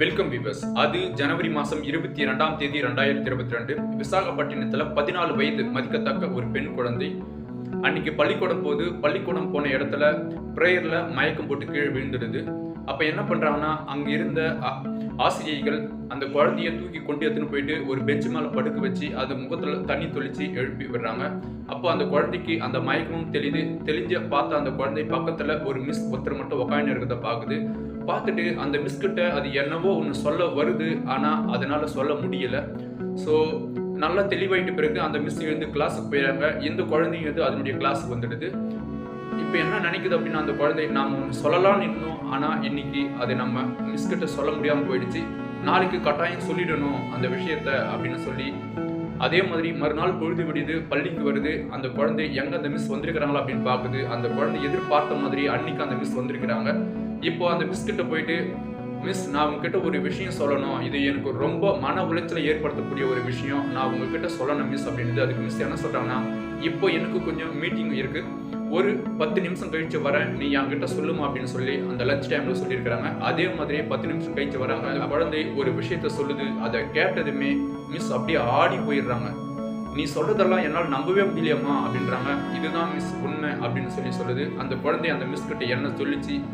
Welcome viewers அது ஜனவரி மாதம் இருபத்தி இரண்டாம் தேதி ரெண்டாயிரத்தி இருபத்தி ரெண்டு. விசாகப்பட்டினத்தில் பதினாலு வயது மதிக்கத்தக்க ஒரு பெண் குழந்தை. அன்னைக்கு பள்ளிக்கூடம் போது பள்ளிக்கூடம் போன இடத்துல ப்ரேயரில் மயக்கம் போட்டு கீழே விழுந்துடுது. அப்போ என்ன பண்ணுறாங்கன்னா அங்கே இருந்த ஆசிரியைகள் அந்த குழந்தைய தூக்கி கொண்டு எடுத்துன்னு போயிட்டு ஒரு பெஞ்ச் மேலே படுக்க வச்சு அது முகத்தில் தண்ணி தொளிச்சு எழுப்பி விடுறாங்க. அப்போ அந்த குழந்தைக்கு அந்த மயக்கமும் தெளிது தெளிஞ்ச பார்த்த அந்த குழந்தை பக்கத்தில் ஒரு மிஸ் ஒருத்தர் மட்டும் உக்காந்து இருக்கிறத பார்க்குது பார்த்துட்டு அந்த மிஸ்கிட்ட அது என்னவோ ஒன்று சொல்ல வருது ஆனால் அதனால் சொல்ல முடியலை. ஸோ நல்லா தெளிவாயிட்ட பிறகு அந்த மிஸ் எழுந்து கிளாஸுக்கு போயிடுறாங்க இந்த குழந்தையும் வந்து அதனுடைய கிளாஸுக்கு வந்துடுது. இப்போ என்ன நினைக்குது அப்படின்னா அந்த குழந்தை நாம் ஒன்று சொல்லலாம்னு இருந்தோம் ஆனால் இன்னைக்கு அது நம்ம மிஸ்கிட்ட சொல்ல முடியாமல் போயிடுச்சு. நாளைக்கு கட்டாயம் சொல்லிடணும் அந்த விஷயத்த அப்படின்னு சொல்லி அதே மாதிரி மறுநாள் பொழுது விடுது பள்ளிக்கு வருது. அந்த குழந்தை எங்கே அந்த மிஸ் வந்திருக்கிறாங்களா அப்படின்னு பார்க்குது. அந்த குழந்தை எதிர்பார்த்த மாதிரி அன்னைக்கு அந்த மிஸ் வந்திருக்கிறாங்க. இப்போ அந்த மிஸ் கிட்ட போயிட்டு மிஸ் நான் உங்ககிட்ட ஒரு விஷயம் சொல்லணும். இது எனக்கு ரொம்ப மன உளைச்சலை ஏற்படுத்தக்கூடிய ஒரு விஷயம். நான் உங்ககிட்ட சொல்லணும் மிஸ் அப்படின்றது அதுக்கு மிஸ் என்ன சொல்றாங்கன்னா இப்போ எனக்கு கொஞ்சம் மீட்டிங் இருக்கு. ஒரு பத்து நிமிஷம் கழிச்சு வரேன். நீ என்கிட்ட சொல்லுமா? அப்படின்னு சொல்லி அந்த லஞ்ச் டைம்ல சொல்லியிருக்கிறாங்க. அதே மாதிரி பத்து நிமிஷம் கழிச்சு வராங்க. அந்த குழந்தை ஒரு விஷயத்த சொல்லுது. அதை கேட்டதுமே மிஸ் அப்படியே ஆடி போயிடுறாங்க. நீ சொல்றதெல்லாம் என்னால் நம்பவே முடியலையம்மா அப்படின்றாங்க. இதுதான் மிஸ் உண்மை அப்படின்னு சொல்லி சொல்லுது. அந்த குழந்தை அந்த மிஸ் கிட்ட என்ன சொல்லிச்சு?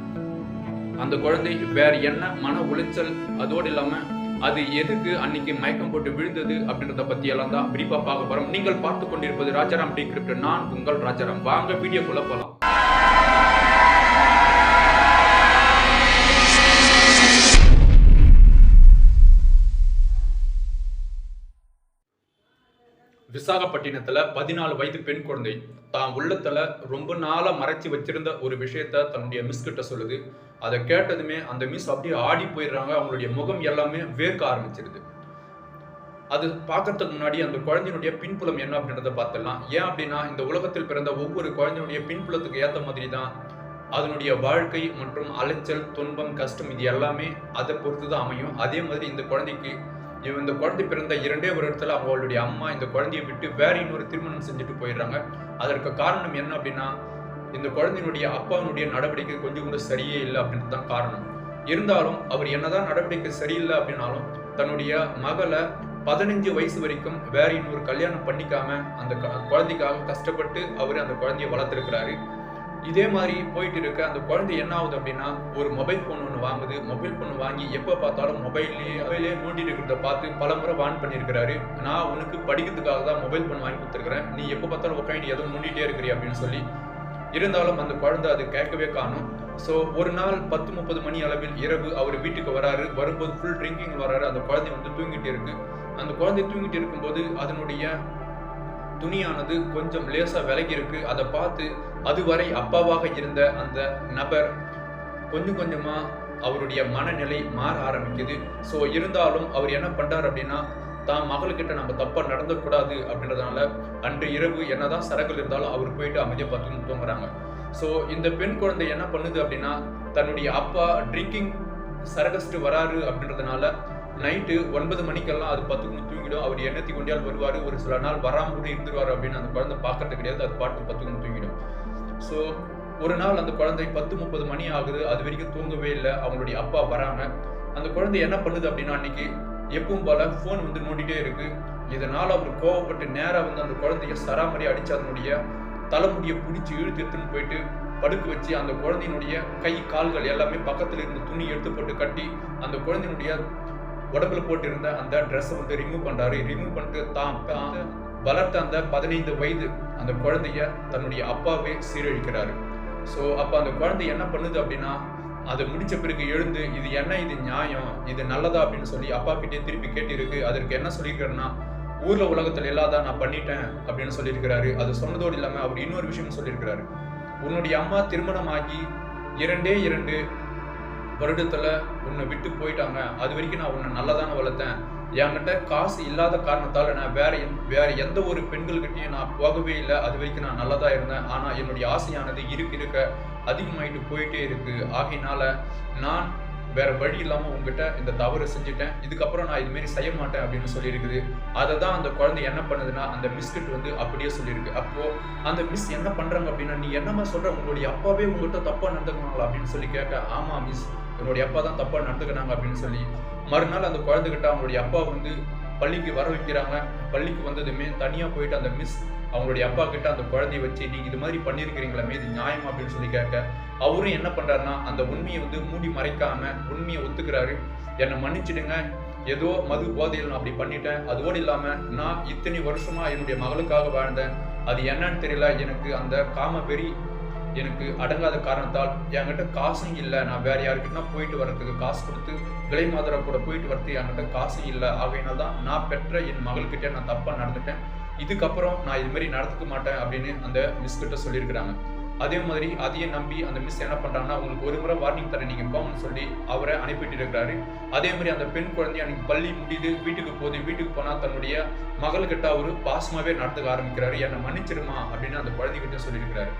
அந்த குழந்தை வேற என்ன மன உளைச்சல் அதோடு இல்லாம அது எதுக்கு அன்னைக்கு மயக்கம் போட்டு விழுந்தது அப்படின்றத பத்தி எல்லாம் தான் பிரீஃபா பார்க்க போறோம். நீங்கள் பார்த்து கொண்டிருப்பது ராஜாராம் டி கிரிப்ட் நான் உங்கள் ராஜாராம். வாங்க வீடியோக்குள்ள போலாம். விசாகப்பட்டினத்தில் பதினாலு வயது பெண் குழந்தை. தான் உள்ளத்தில் ரொம்ப நாளாக மறைச்சி வச்சிருந்த ஒரு விஷயத்த தன்னுடைய மிஸ் கிட்ட சொல்லுது. அதை கேட்டதுமே அந்த மிஸ் அப்படியே ஆடி போயிடுறாங்க. அவங்களுடைய முகம் எல்லாமே வேர்க்க ஆரம்பிச்சிருது. அது பார்க்கறதுக்கு முன்னாடி அந்த குழந்தையினுடைய பின்புலம் என்ன அப்படின்றத பார்த்துடலாம். ஏன் அப்படின்னா இந்த உலகத்தில் பிறந்த ஒவ்வொரு குழந்தையினுடைய பின்புலத்துக்கு ஏற்ற மாதிரி தான் அதனுடைய வாழ்க்கை மற்றும் அலைச்சல் துன்பம் கஷ்டம் இது எல்லாமே அதை பொறுத்து தான் அமையும். அதே மாதிரி இந்த குழந்தைக்கு இவன் இந்த குழந்தை பிறந்த இரண்டே வருடத்தில் அவங்களுடைய அம்மா இந்த குழந்தையை விட்டு வேற இன்னொரு திருமணம் செஞ்சுட்டு போயிடுறாங்க. அதற்கு காரணம் என்ன அப்படின்னா இந்த குழந்தையினுடைய அப்பாவினுடைய நடவடிக்கை கொஞ்சம் கூட சரியே இல்லை அப்படின்றது தான் காரணம். இருந்தாலும் அவர் என்னதான் நடவடிக்கை சரியில்லை அப்படின்னாலும் தன்னுடைய மகளை பதினஞ்சு வயசு வரைக்கும் வேற இன்னொரு கல்யாணம் பண்ணிக்காம அந்த க- குழந்தைக்காக கஷ்டப்பட்டு அவர் அந்த குழந்தைய வளர்த்துருக்கிறாரு. இதே மாதிரி போயிட்டு இருக்க அந்த குழந்தை என்ன ஆகுது அப்படின்னா ஒரு மொபைல் ஃபோன் ஒன்று வாங்குது. மொபைல் ஃபோன் வாங்கி எப்போ பார்த்தாலும் மொபைல்லேயே மொபைலே நோண்டிட்டு இருக்கிறத பார்த்து பல முறை வான் பண்ணியிருக்கிறாரு. நான் உனக்கு படிக்கிறதுக்காக தான் மொபைல் ஃபோன் வாங்கி கொடுத்துருக்குறேன். நீ எப்போ பார்த்தாலும் உட்காந்து எதுவும் நோண்டிகிட்டே இருக்கிறீ அப்படின்னு சொல்லி இருந்தாலும் அந்த குழந்தை அது கேட்கவே காணும். ஸோ ஒரு நாள் பத்து முப்பது மணி அளவில் இரவு அவர் வீட்டுக்கு வராரு. வரும்போது ஃபுல் ட்ரிங்கிங் வராரு. அந்த குழந்தை வந்து தூங்கிட்டு இருக்கு. அந்த குழந்தை தூங்கிட்டு இருக்கும்போது அதனுடைய துணியானது கொஞ்சம் லேசாக விலகி இருக்கு. அதை பார்த்து அதுவரை அப்பாவாக இருந்த அந்த நபர் கொஞ்சம் கொஞ்சமாக அவருடைய மனநிலை மாற ஆரம்பிக்குது. ஸோ இருந்தாலும் அவர் என்ன பண்ணுறார் அப்படின்னா தான் மகளுக்கிட்ட நம்ம தப்பாக நடந்துக்கூடாது அப்படின்றதுனால அன்று இரவு என்னதான் சரக்குகள் இருந்தாலும் அவர் போயிட்டு அமைதியை பார்த்து தூங்குறாங்க. ஸோ இந்த பெண் குழந்தை என்ன பண்ணுது அப்படின்னா தன்னுடைய அப்பா ட்ரிங்கிங் சரகஸ்ட்டு வராரு அப்படின்றதுனால நைட்டு ஒன்பது மணிக்கெல்லாம் அது பத்து மணி தூங்கிடும். அவர் எண்ணத்தி கொண்டியால் வருவார். ஒரு சில நாள் வராமல் கூட இருந்துருவார் அப்படின்னு அந்த குழந்தை பார்க்கறது கிடையாது. அது பாட்டு பத்து மணி தூங்கிடும். ஸோ ஒரு நாள் அந்த குழந்தை பத்து முப்பது மணி ஆகுது. அது வரைக்கும் தூங்கவே இல்லை. அவங்களுடைய அப்பா வராங்க. அந்த குழந்தை என்ன பண்ணுது அப்படின்னா அன்னைக்கு எப்பவும் போல ஃபோன் வந்து நோண்டிட்டே இருக்கு. இதனால் அவர் கோவப்பட்டு நேராக வந்து அந்த குழந்தைய சராமரி அடிச்சு அதனுடைய தலைமுடியை பிடிச்சி இழுத்து எடுத்துன்னு போயிட்டு படுக்க வச்சு அந்த குழந்தையினுடைய கை கால்கள் எல்லாமே பக்கத்துல இருந்த துணி எடுத்து போட்டு கட்டி அந்த குழந்தையினுடைய உடம்புல போட்டிருந்த அந்த ட்ரெஸ்ஸை வந்து ரிமூவ் பண்றாரு. ரிமூவ் பண்ணிட்டு தான் வளர்த்த அந்த பதினைந்து வயது அந்த குழந்தைய தன்னுடைய அப்பாவே சீரழிக்கிறாரு. ஸோ அப்போ அந்த குழந்தை என்ன பண்ணுது அப்படின்னா அதை முடிச்ச பிறகு எழுந்து இது என்ன? இது நியாயம்? இது நல்லதா? அப்படின்னு சொல்லி அப்பா கிட்டே திருப்பி கேட்டிருக்கு. அதற்கு என்ன சொல்லியிருக்காருன்னா ஊர்ல உலகத்தில் இல்லாத நான் பண்ணிட்டேன் அப்படின்னு சொல்லியிருக்கிறாரு. அது சொன்னதோடு இல்லாமல் அவர் இன்னொரு விஷயம் சொல்லியிருக்கிறாரு. உன்னுடைய அம்மா திருமணமாகி இரண்டே இரண்டு வருடத்தில் உன்னை விட்டு போயிட்டாங்க. அது வரைக்கும் நான் உன்னை நல்லதான வளர்த்தேன். என்கிட்ட காசு இல்லாத காரணத்தால் நான் வேற எந்த- வேற எந்த ஒரு பெண்கள்கிட்டையும் நான் போகவே இல்லை. அது வரைக்கும் நான் நல்லதா இருந்தேன். ஆனால் என்னுடைய ஆசையானது இருக்க இருக்க. அதிகமாயிட்டு போயிட்டே இருக்கு. ஆகையினால நான் வேற வழி இல்லாம உங்ககிட்ட இந்த தவறு செஞ்சுட்டேன். இதுக்கப்புறம் நான் இது மாதிரி செய்ய மாட்டேன் அப்படின்னு சொல்லியிருக்குது. அதை தான் அந்த குழந்தை என்ன பண்ணுதுன்னா அந்த மிஸ்கிட் வந்து அப்படியே சொல்லியிருக்கு. அப்போ அந்த மிஸ் என்ன பண்றாங்க அப்படின்னா நீ என்னமா சொல்ற? உங்களுடைய அப்பாவே உங்ககிட்ட தப்பா நடந்துக்கணுங்களா அப்படின்னு சொல்லி கேட்க ஆமா மிஸ் என்னுடைய அப்பா தான் தப்பா நடந்துக்கினாங்க அப்படின்னு சொல்லி. மறுநாள் அந்த குழந்தைகிட்ட அவங்களுடைய அப்பா வந்து பள்ளிக்கு வர வைக்கிறாங்க. பள்ளிக்கு வந்ததுமே தனியா போயிட்டு அந்த மிஸ் அவங்களுடைய அப்பா கிட்ட அந்த குழந்தைய வச்சு நீங்க இது மாதிரி பண்ணிருக்கிறீங்களே இது நியாயம்? அப்படின்னு சொல்லி கேட்க அவரும் என்ன பண்றாருன்னா அந்த உண்மையை வந்து மூடி மறைக்காம உண்மையை ஒத்துக்கிறாரு. என்னை மன்னிச்சிடுங்க. ஏதோ மது போதையில் நான் அப்படி பண்ணிட்டேன். அதோடு இல்லாம நான் இத்தனை வருஷமா என்னுடைய மகளுக்காக வாழ்ந்தேன். அது என்னன்னு தெரியல. எனக்கு அந்த காம பெரி எனக்கு அடங்காத காரணத்தால் என்கிட்ட காசும் இல்லை. நான் வேற யாருக்கிட்ட போயிட்டு வர்றதுக்கு காசு கொடுத்து விலை மாதரா கூட போயிட்டு வரது என்கிட்ட காசும் இல்லை. ஆகையினால தான் நான் பெற்ற என் மகள்கிட்ட நான் தப்பா நடந்துட்டேன். இதுக்கப்புறம் நான் இது மாதிரி நடந்துக்க மாட்டேன் அப்படின்னு அந்த மிஸ் கிட்ட சொல்லியிருக்கிறாங்க. அதே மாதிரி அதையே நம்பி அந்த மிஸ் என்ன பண்றாங்கன்னா உங்களுக்கு ஒரு முறை வார்னிங் தரேன் நீங்க போங்கன்னு சொல்லி அவரை அனுப்பிட்டு இருக்கிறாரு அதே மாதிரி அந்த பெண் குழந்தை அன்னைக்கு பள்ளி முடியுது வீட்டுக்கு போகுது வீட்டுக்கு போனா தன்னுடைய மகள்கிட்ட அவர் பாசமாவே நடத்துக்க ஆரம்பிக்கிறாரு. என்னை மன்னிச்சிருமா அப்படின்னு அந்த குழந்தைகிட்ட சொல்லியிருக்கிறாரு.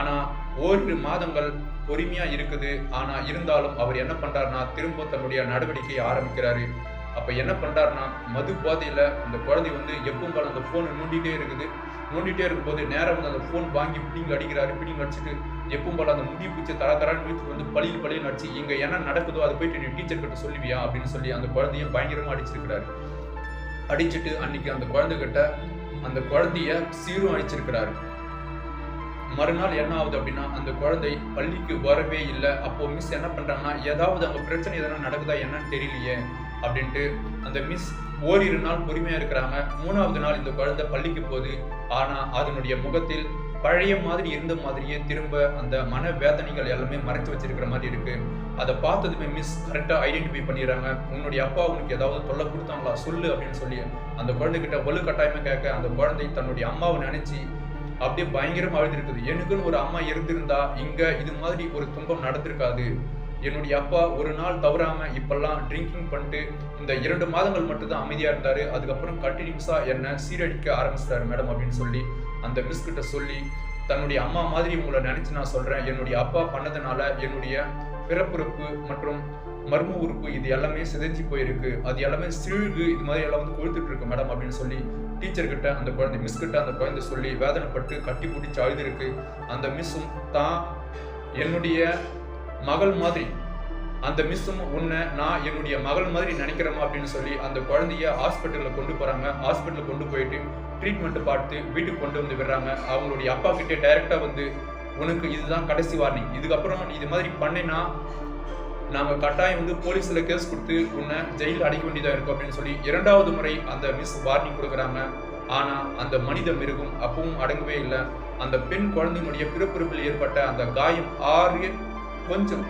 ஆனா ஓரிரு மாதங்கள் பொறுமையா இருக்குது. ஆனா இருந்தாலும் அவர் என்ன பண்றாருன்னா திரும்ப தன்னுடைய நடவடிக்கையை ஆரம்பிக்கிறாரு. அப்போ என்ன பண்ணுறாருன்னா மது பாதையில் அந்த குழந்தை வந்து எப்பவும் போல அந்த ஃபோனை நோண்டிகிட்டே இருக்குது. நோண்டிகிட்டே இருக்கும்போது நேரம் வந்து அந்த ஃபோன் வாங்கி பிடிங்க அடிக்கிறாரு. பிடிங்க அடிச்சுட்டு எப்பவும் போல அந்த முடி பிடிச்சி தர தரான்னு வீட்டுக்கு வந்து பழியில் பழியில் அடிச்சு இங்கே என்ன நடக்குதோ அதை போயிட்டு நீ டீச்சர் கிட்ட சொல்லுவியா? அப்படின்னு சொல்லி அந்த குழந்தைய பயங்கரமாக அடிச்சிருக்கிறாரு. அடிச்சுட்டு அன்னைக்கு அந்த குழந்தைகிட்ட அந்த குழந்தைய சீரும் அடிச்சிருக்கிறாரு மறுநாள் என்ன ஆகுது அப்படின்னா அந்த குழந்தை பள்ளிக்கு வரவே இல்லை. அப்போ மிஸ் என்ன பண்றாங்கன்னா ஏதாவது அங்க பிரச்சனை எதனா நடக்குதா என்னன்னு தெரியலையே. அப்படின்ட்டு அந்த மிஸ் ஓரிரு நாள் பொறுமையாக இருக்கிறாங்க மூணாவது நாள் இந்த குழந்தை பள்ளிக்கு போகுது. ஆனால் அதனுடைய முகத்தில் பழைய மாதிரி இருந்த மாதிரியே திரும்ப அந்த மன வேதனைகள் எல்லாமே மறைச்சு வச்சிருக்கிற மாதிரி இருக்கு. அதை பார்த்ததுமே மிஸ் கரெக்டாக ஐடென்டிஃபை பண்ணிடுறாங்க. உன்னுடைய அப்பா உனக்கு ஏதாவது தொல்லை கொடுத்தாங்களா? சொல்லு அப்படின்னு சொல்லி அந்த குழந்தைகிட்ட வலு கட்டாயமா கேட்க அந்த குழந்தை தன்னுடைய அம்மாவை நினைச்சு அப்படியே பயங்கரமாக அழுதுருக்குது. எனக்குன்னு ஒரு அம்மா இருந்திருந்தா இங்கே இது மாதிரி ஒரு துன்பம் நடந்திருக்காது. என்னுடைய அப்பா ஒரு நாள் தவறாமல் இப்பெல்லாம் ட்ரிங்கிங் பண்ணிட்டு இந்த இரண்டு மாதங்கள் மட்டும்தான் அமைதியாக இருந்தார். அதுக்கப்புறம் கண்டினியூஸாக என்னை சீரடிக்க ஆரம்பிச்சிட்டாரு மேடம் அப்படின்னு சொல்லி அந்த மிஸ் கிட்ட சொல்லி தன்னுடைய அம்மா மாதிரி உங்களை நினச்சி நான் சொல்கிறேன் என்னுடைய அப்பா பண்ணதுனால என்னுடைய பிறப்புறுப்பு மற்றும் மர்ம உறுப்பு இது எல்லாமே சிதைஞ்சு போயிருக்கு. அது எல்லாமே சிழுகு இது மாதிரி எல்லாம் வந்து கொழுத்துட்டு இருக்கு மேடம் அப்படின்னு சொல்லி டீச்சர் கிட்ட அந்த குழந்தை மிஸ் கிட்ட அந்த குழந்தை சொல்லி வேதனைப்பட்டு கட்டி பிடிச்சி அழுதுருக்கு. அந்த மிஸ்ஸும் தான் என்னுடைய மகள் மாதிரி. அந்த மிஸ்ஸும் உன்னை நான் என்னுடைய மகள் மாதிரி நினைக்கிறோமா அப்படின்னு சொல்லி அந்த குழந்தைய ஹாஸ்பிட்டலில் கொண்டு போகிறாங்க ஹாஸ்பிட்டலில் கொண்டு போயிட்டு ட்ரீட்மெண்ட் பார்த்து வீட்டுக்கு கொண்டு வந்து விடுறாங்க. அவங்களுடைய அப்பா கிட்டே டைரெக்டாக வந்து உனக்கு இதுதான் கடைசி வார்னிங் இதுக்கப்புறம் நீ இது மாதிரி பண்ணினா நாங்கள் கட்டாயம் வந்து போலீஸில் கேஸ் கொடுத்து உன்னை ஜெயில் அடைக்க வேண்டியதாக இருக்கும். அப்படின்னு சொல்லி இரண்டாவது முறை அந்த மிஸ் வார்னிங் கொடுக்குறாங்க. ஆனால் அந்த மனித மிருகம் அப்பவும் அடங்கவே இல்லை. அந்த பெண் குழந்தையினுடைய பிறப்பிறப்பில் ஏற்பட்ட அந்த காயம் ஆறு கொஞ்சம்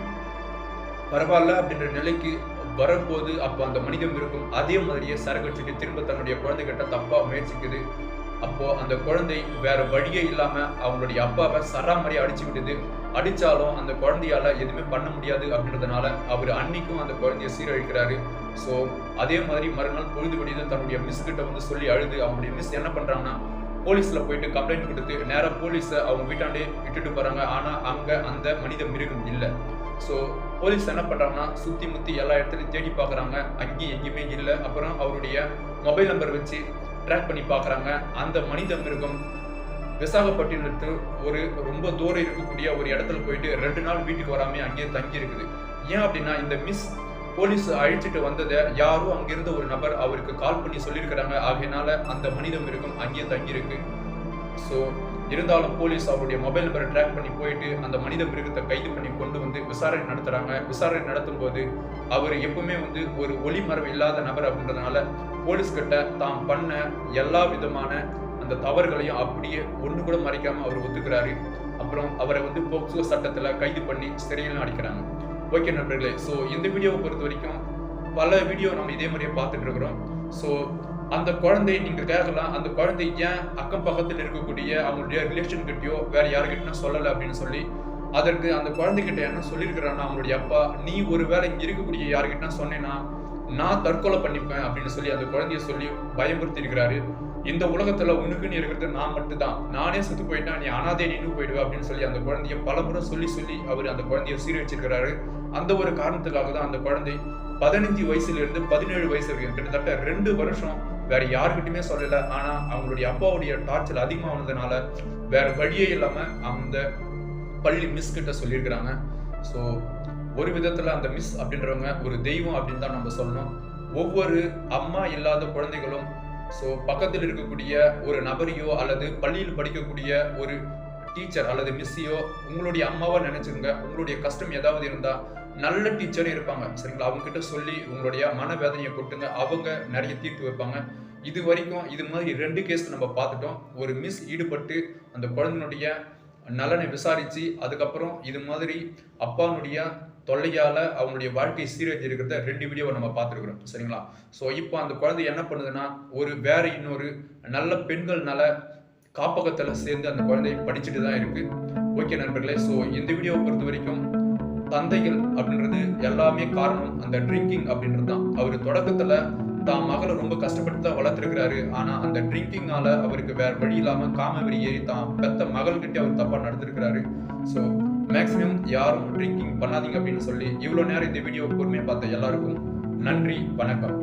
பரவாயில்ல அப்படின்ற நிலைக்கு வரும்போது அப்போ அந்த மனிதம் இருக்கும். அதே மாதிரியே சரகடிச்சுட்டு திரும்ப தன்னுடைய குழந்தைகிட்ட தப்பாக முயற்சிக்குது. அப்போது அந்த குழந்தை வேற வழியே இல்லாமல் அவங்களுடைய அப்பாவை சராமரி அடிச்சு விடுது அடித்தாலும் அந்த குழந்தையால் எதுவுமே பண்ண முடியாது அப்படின்றதுனால அவர் அன்னைக்கும் அந்த குழந்தைய சீரழிக்கிறாரு. ஸோ அதே மாதிரி மறுநாள் பொழுது விடியது தன்னுடைய மிஸ் கிட்ட வந்து சொல்லி அழுது. அவங்களுடைய மிஸ் என்ன பண்ணுறாங்கன்னா போலீஸில் போயிட்டு கம்ப்ளைண்ட் கொடுத்து நேராக போலீஸை அவங்க வீட்டாண்டே விட்டுட்டு போகிறாங்க ஆனால் அங்கே அந்த மனித மிருகம் இல்லை. ஸோ போலீஸ் என்ன பண்ணுறாங்கன்னா சுற்றி முற்றி எல்லா இடத்துலையும் தேடி பார்க்குறாங்க அங்கேயும் எங்கேயுமே இல்லை. அப்புறம் அவருடைய மொபைல் நம்பர் வச்சு ட்ராக் பண்ணி பார்க்குறாங்க அந்த மனித மிருகம் விசாகப்பட்டினத்து ஒரு ரொம்ப தூரம் இருக்கக்கூடிய ஒரு இடத்துல போயிட்டு ரெண்டு நாள் வீட்டுக்கு வராம அங்கேயே தங்கி இருக்குது ஏன் அப்படின்னா இந்த மிஸ் போலீஸ் அழிச்சிட்டு வந்ததை யாரோ அங்கிருந்த ஒரு நபர் அவருக்கு கால் பண்ணி சொல்லியிருக்கிறாங்க. ஆகையினால அந்த மனித மிருகம் அங்கேயே தங்கியிருக்கு. ஸோ இருந்தாலும் போலீஸ் அவருடைய மொபைல் நம்பரை ட்ராக் பண்ணி போயிட்டு அந்த மனித மிருகத்தை கைது பண்ணி கொண்டு வந்து விசாரணை நடத்துகிறாங்க விசாரணை நடத்தும் போது அவர் எப்பவுமே வந்து ஒரு ஒளிமறைவு இல்லாத நபர் அப்படின்றதுனால போலீஸ்கிட்ட தாம் பண்ண எல்லா விதமான அந்த தவறுகளையும் அப்படியே ஒன்று கூட மறைக்காம அவர் ஒத்துக்கிறாரு. அப்புறம் அவரை வந்து போக்சோ சட்டத்தில் கைது பண்ணி சிறையில் அடிக்கிறாங்க. ஓகே நண்பர்களே ஸோ இந்த வீடியோவை பொறுத்த வரைக்கும் பல வீடியோ நம்ம இதே மாதிரியே பார்த்துட்டு இருக்கிறோம். ஸோ அந்த குழந்தை நீங்கள் கேட்கலாம் அந்த குழந்தை ஏன் அக்கம் பக்கத்தில் இருக்கக்கூடிய அவங்களுடைய ரிலேஷன் கிட்டயோ வேற யாருக்கிட்டனா சொல்லலை அப்படின்னு சொல்லி அதற்கு அந்த குழந்தைகிட்ட என்ன சொல்லியிருக்கிறான்னா அவங்களுடைய அப்பா நீ ஒரு வேளை இங்கே இருக்கக்கூடிய யாருக்கிட்டனா சொன்னேன்னா நான் தற்கொலை பண்ணிப்பேன் அப்படின்னு சொல்லி அந்த குழந்தைய சொல்லி பயமுறுத்தி இருக்கிறாரு இந்த உலகத்துல உனக்குன்னு இருக்கிறது நான் மட்டும்தான். நானே செத்து போயிட்டா நீ அனாதே நின்று போயிடுவ அப்படின்னு சொல்லி அந்த குழந்தைய பலமுறை சொல்லி சொல்லி அவர் அந்த குழந்தைய சீரழிச்சிருக்கிறாரு. அந்த ஒரு காரணத்துக்காக தான் அந்த குழந்தை பதினஞ்சு வயசுல இருந்து பதினேழு வயசு வரைக்கும் கிட்டத்தட்ட ரெண்டு வருஷம் வேற யாருக்கிட்டுமே சொல்லல. ஆனா அவங்களுடைய அப்பாவுடைய டார்ச்சர் அதிகமானதுனால வேற வழியே இல்லாம அந்த பள்ளி மிஸ் கிட்ட சொல்லியிருக்கிறாங்க. ஸோ ஒரு விதத்துல அந்த மிஸ் அப்படின்றவங்க ஒரு தெய்வம் அப்படின்னு தான் நம்ம சொல்லணும். ஒவ்வொரு அம்மா இல்லாத குழந்தைகளும் ஸோ பக்கத்தில் இருக்கக்கூடிய ஒரு நபரையோ அல்லது பள்ளியில் படிக்கக்கூடிய ஒரு டீச்சர் அல்லது மிஸ்ஸையோ உங்களுடைய அம்மாவா நினைச்சுங்க உங்களுடைய கஷ்டம் ஏதாவது இருந்தா நல்ல டீச்சர் இருப்பாங்க. சரிங்களா? அவங்க கிட்ட சொல்லி உங்களுடைய மனவேதனையை கொட்டுங்க. அவங்க நிறைய தீர்த்து வைப்பாங்க. இது வரைக்கும் இது மாதிரி ரெண்டு கேஸ் நம்ம பார்த்துட்டோம். ஒரு மிஸ் ஈடுபட்டு அந்த குழந்தைனுடைய நலனை விசாரித்து அதுக்கப்புறம் இது மாதிரி அப்பானுடைய தொல்லையால் அவங்களுடைய வாழ்க்கை சீரழிஞ்சு இருக்கிறத ரெண்டு வீடியோவை நம்ம பார்த்துருக்குறோம். சரிங்களா? ஸோ இப்போ அந்த குழந்தை என்ன பண்ணுதுன்னா ஒரு வேற இன்னொரு நல்ல பெண்கள்னால காப்பகத்தில் சேர்ந்து அந்த குழந்தை படிச்சுட்டு தான் இருக்கு. ஓகே நண்பர்களே ஸோ இந்த வீடியோவை பொறுத்த வரைக்கும் தந்தைகள் அப்படின்றது எல்லாமே காரணம். அந்த ட்ரிங்கிங் அப்படின்றது தான். அவர் தொடக்கத்துல தான் மகளை ரொம்ப கஷ்டப்பட்டு தான் வளர்த்துருக்கிறாரு. ஆனால் அந்த ட்ரிங்கிங்கால அவருக்கு வேற வழி இல்லாமல் காம வெறி ஏறி தான் பெத்த மகள்கிட்ட அவர் தப்பாக நடந்திருக்கிறாரு. ஸோ மேக்ஸிமம் யாரும் ட்ரிங்கிங் பண்ணாதீங்க அப்படின்னு சொல்லி இவ்வளோ நேரம் இந்த வீடியோ பொறுமையாக பார்த்த எல்லாருக்கும் நன்றி வணக்கம்.